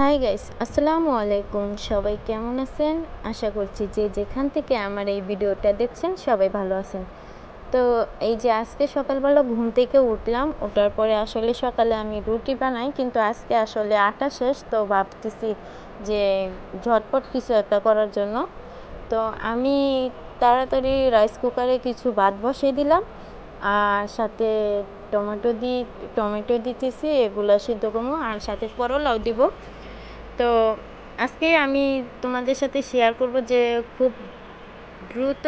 Hi guys আসসালামু আলাইকুম সবাই কেমন আছেন? আশা করছি যে যেখান থেকে আমার এই ভিডিওটা দেখছেন, সবাই ভালো আছেন। তো এই যে আজকে সকালবেলা ঘুম থেকে উঠলাম, ওঠার পরে আসলে সকালে আমি রুটি বানাই, কিন্তু আজকে আসলে আটা শেষ, তো ভাবতেছি যে ঝটপট কিছু একটা করার জন্য। তো আমি তাড়াতাড়ি রাইস কুকারে কিছু ভাত বসিয়ে দিলাম, আর সাথে টমেটো দি, টমেটো দিতেছি, এগুলো সিদ্ধ করব, আর সাথে করলাও দিব। তো আজকে আমি তোমাদের সাথে শেয়ার করব যে খুব দ্রুত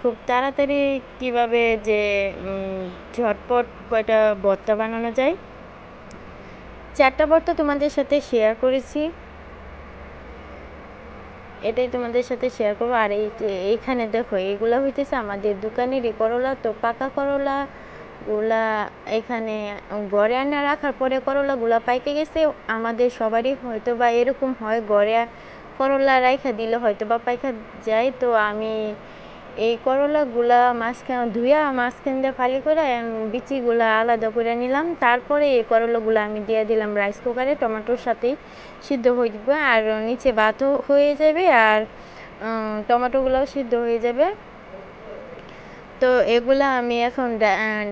খুব তাড়াতাড়ি কীভাবে যে ঝটপট কয়টা ভর্তা বানানো যায়। চারটা ভর্তা তোমাদের সাথে শেয়ার করেছি। এটাই তোমাদের সাথে শেয়ার করব। আর এই এইখানে দেখো এইগুলো হইতেছে আমাদের দোকানেরই করলা, তো পাকা করলা গুলা এখানে গড়ে আনা রাখার পরে করলাগুলা পাইকে গেছে, আমাদের সবারই হয়তো বা এরকম হয় গড়ে করলা রাইখা দিলে হয়তো বা পাইকা যায়। তো আমি এই করলাগুলা মাঝখান ধুইয়া মাঝখান দিয়ে ফালি করে বিচিগুলা আলাদা করে নিলাম। তারপরে এই করলাগুলো আমি দিয়ে দিলাম রাইস কুকারে, টমেটোর সাথেই সিদ্ধ হয়ে যাবে। আর নিচে ভাতও হয়ে যাবে আর টমেটোগুলোও সিদ্ধ হয়ে যাবে। তো এগুলা আমি এখন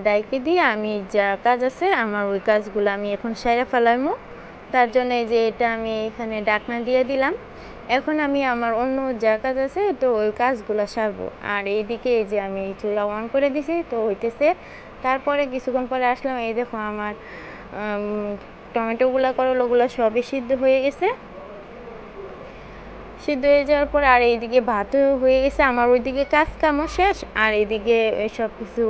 ডাইকে দিয়ে আমি যা কাজ আছে আমার ওই কাজগুলো আমি এখন সাইরা ফেলামো তার জন্য এই যে এটা আমি এখানে ডাকনা দিয়ে দিলাম। এখন আমি আমার অন্য যা কাজ আছে, তো ওই কাজগুলো সারবো। আর এইদিকে এই যে আমি চুলা অন করে দিছি, তো হইতেছে। তারপরে কিছুক্ষণ পরে আসলাম, এই দেখো আমার টমেটোগুলো, করলোগুলো সবই সিদ্ধ হয়ে গেছে। সিদ্ধ হয়ে যাওয়ার পর আর এইদিকে ভাতও হয়ে গেছে, আমার ওইদিকে কাজ কামও শেষ, আর এদিকে সব কিছু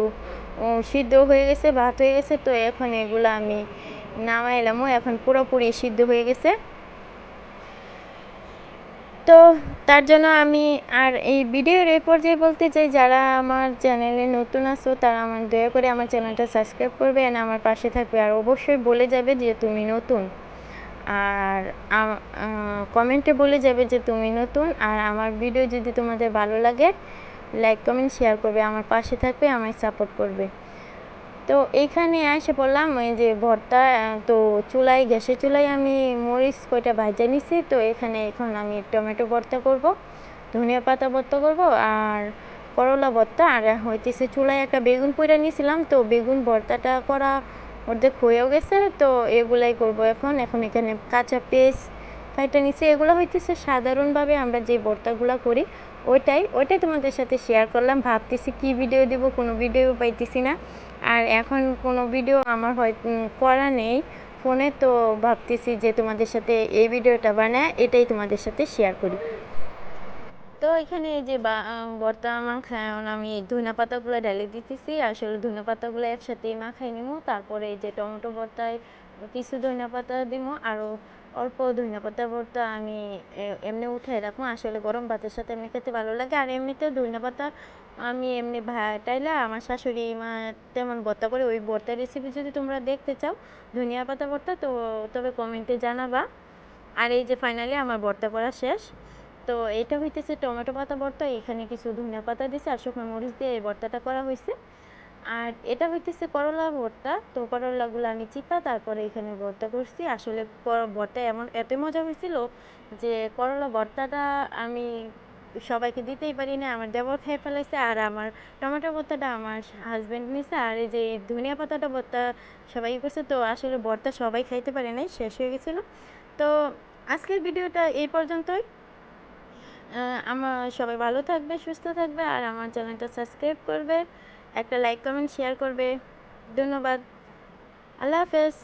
সিদ্ধ হয়ে গেছে, ভাত হয়ে গেছে, তো এখন এগুলো আমি নামাইলামও এখন পুরোপুরি সিদ্ধ হয়ে গেছে। তো তার জন্য আমি আর এই ভিডিওর এই পর্যায়ে বলতে চাই, যারা আমার চ্যানেলে নতুন আসো তারা আমার দয়া করে আমার চ্যানেলটা সাবস্ক্রাইব করবে আর আমার পাশে থাকবে, আর অবশ্যই বলে যাবে যে তুমি নতুন। আর কমেন্টে বলে যাবে যে তুমি নতুন, আর আমার ভিডিও যদি তোমাদের ভালো লাগে লাইক কমেন্ট শেয়ার করবে, আমার পাশে থাকবে, আমায় সাপোর্ট করবে। তো এইখানে এসে পড়লাম ওই যে ভর্তা তো চুলায় গ্যাসের চুলায় আমি মরিচ কয়টা ভাজা নিছি, তো এখানে এখন আমি টমেটো ভর্তা করব, ধনিয়া পাতা ভর্তা করব, আর করলা ভর্তা, আর হইতেছে চুলায় একটা বেগুন পইরা নিয়েছিলাম তো বেগুন ভর্তাটা করা অর্ধেক হয়েও গেছে, তো এগুলাই করব এখন। এখন এখানে কাঁচা পেস্ট ফাইটা নিচে, এগুলো হইতেছে সাধারণভাবে আমরা যে ভর্তাগুলো করি, ওইটাই ওইটাই তোমাদের সাথে শেয়ার করলাম। ভাবতেছি কি ভিডিও দেব, কোনো ভিডিও পাইতেছি না। আর এখন কোনো ভিডিও আমার হয় করা নেই ফোনে, তো ভাবতেছি যে তোমাদের সাথে এই ভিডিওটা বানায়, এটাই তোমাদের সাথে শেয়ার করি। তো এখানে যে ভর্তা মাখায় আমি ধনে পাতাগুলো ঢেলে দিতেছি। আসলে ধনে পাতাগুলো একসাথে মাখাই নিব তারপরে এই যে টমেটো ভর্তায় কিছু ধনে পাতা দিব আরও অল্প ধনে পাতা ভর্তা আমি এমনি উঠাই রাখব। আসলে গরম ভাতের সাথে এমনি খেতে ভালো লাগে। আর এমনিতেও ধনে পাতা আমি এমনি ভাটাইলে আমার শাশুড়ি মা তেমন ভর্তা করে ওই ভর্তার রেসিপি যদি তোমরা দেখতে চাও ধনিয়া পাতা ভর্তা তো তবে কমেন্টে জানাবা। আর এই যে ফাইনালি আমার ভর্তা করা শেষ। তো এটা হইতেছে টমেটো পাতা ভর্তা, এখানে কিছু ধনিয়া পাতা দিছে আর শুকনো মরিচ দিয়ে এই ভর্তাটা করা হয়েছে আর এটা হইতেছে করলা ভর্তা, তো করলাগুলো আমি চিপা তারপরে এখানে ভর্তা করছি। আসলে ভর্তা এমন, এত মজা হয়েছিল যে করলা ভর্তাটা আমি সবাইকে দিতেই পারি না আমার দেবর খেয়ে ফেলেছে আর আমার টমেটো ভর্তাটা আমার হাজব্যান্ড নিছে আর এই যে ধনিয়া পাতাটা ভর্তা সবাই করছে, তো আসলে ভর্তা সবাই খাইতে পারে নাই, শেষ হয়ে গেছিল। তো আজকের ভিডিওটা এই পর্যন্তই। আমার সবাই ভালো থাকবে, সুস্থ থাকবে, আর আমার চ্যানেলটা সাবস্ক্রাইব করবে, একটা লাইক, কমেন্ট, শেয়ার করবে। ধন্যবাদ। আল্লাহ হাফেজ।